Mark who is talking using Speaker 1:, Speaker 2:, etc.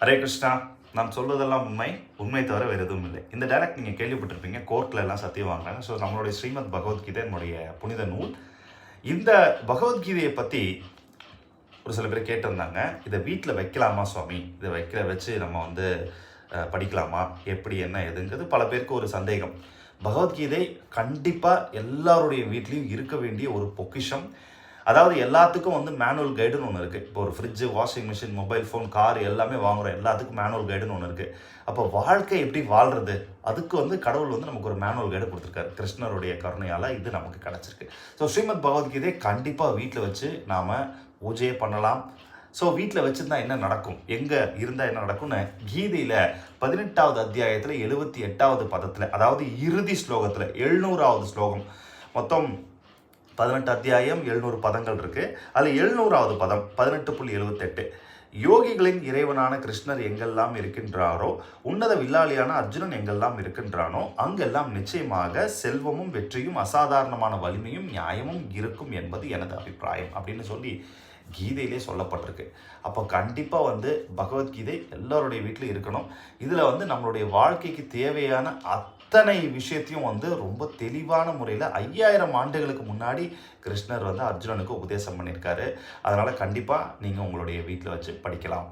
Speaker 1: ஹரே கிருஷ்ணா நான் சொல்வதெல்லாம் உண்மை உண்மை தவிர வேறு எதுவும் இல்லை. இந்த டைரக்ட் நீங்கள் கேள்விப்பட்டிருப்பீங்க கோர்ட்டில் எல்லாம் சத்தியம் வாங்குறாங்க. ஸோ நம்மளுடைய ஸ்ரீமத் பகவத்கீதை என்னுடைய புனித நூல். இந்த பகவத்கீதையை பற்றி ஒரு சில பேர் கேட்டிருந்தாங்க. இதை வீட்டில் வைக்கலாமா சுவாமி? இதை வைக்கிற வச்சு நம்ம வந்து படிக்கலாமா? எப்படி என்ன எதுங்கிறது பல பேருக்கு ஒரு சந்தேகம். பகவத்கீதை கண்டிப்பாக எல்லாருடைய வீட்லேயும் இருக்க வேண்டிய ஒரு பொக்கிஷம். அதாவது எல்லாத்துக்கும் வந்து மேனுவல் கைடுன்னு ஒன்று இருக்குது இப்போ ஒரு fridge washing machine mobile phone car எல்லாமே வாங்குறோம். எல்லாத்துக்கும் மேனுவல் கைடுன்னு ஒன்று இருக்குது அப்போ வாழ்க்கை எப்படி வாழ்கிறது அதுக்கு வந்து கடவுள் வந்து நமக்கு ஒரு மேனுவல் கைடு கொடுத்துருக்காரு. கிருஷ்ணருடைய கருணையால் இது நமக்கு கிடச்சிருக்கு. ஸோ ஸ்ரீமத் பகவத்கீதை கண்டிப்பாக வீட்டில் வச்சு நாம் பூஜையே பண்ணலாம். ஸோ வீட்டில் வச்சுருந்தா என்ன நடக்கும்? எங்கே இருந்தால் என்ன நடக்கும்னு கீதையில் பதினெட்டாவது அத்தியாயத்தில் எழுபத்தி எட்டாவது பதத்தில் அதாவது இறுதி ஸ்லோகத்தில் எழுநூறாவது ஸ்லோகம். மொத்தம் பதினெட்டு அத்தியாயம் எழுநூறு பதங்கள் இருக்கு. அதில் எழுநூறாவது பதம் பதினெட்டு புள்ளி எழுபத்தெட்டு யோகிகளின் இறைவனான கிருஷ்ணர் எங்கெல்லாம் இருக்கின்றாரோ உன்னத வில்லாளியான அர்ஜுனன் எங்கெல்லாம் இருக்கின்றானோ அங்கெல்லாம் நிச்சயமாக செல்வமும் வெற்றியும் அசாதாரணமான வலிமையும் நியாயமும் இருக்கும் என்பது எனது அபிப்பிராயம் அப்படின்னு சொல்லி கீதையிலே சொல்லப்பட்டிருக்கு. அப்போ கண்டிப்பாக வந்து பகவத்கீதை எல்லாருடைய வீட்டிலும் இருக்கணும். இதில் வந்து நம்மளுடைய வாழ்க்கைக்கு தேவையான அத் அத்தனை விஷயத்தையும் வந்து ரொம்ப தெளிவான முறையில் ஐயாயிரம் ஆண்டுகளுக்கு முன்னாடி கிருஷ்ணர் வந்து அர்ஜுனனுக்கு உபதேசம் பண்ணியிருக்காரு. அதனால் கண்டிப்பாக நீங்கள் உங்களுடைய வீட்டில் வச்சு படிக்கலாம்.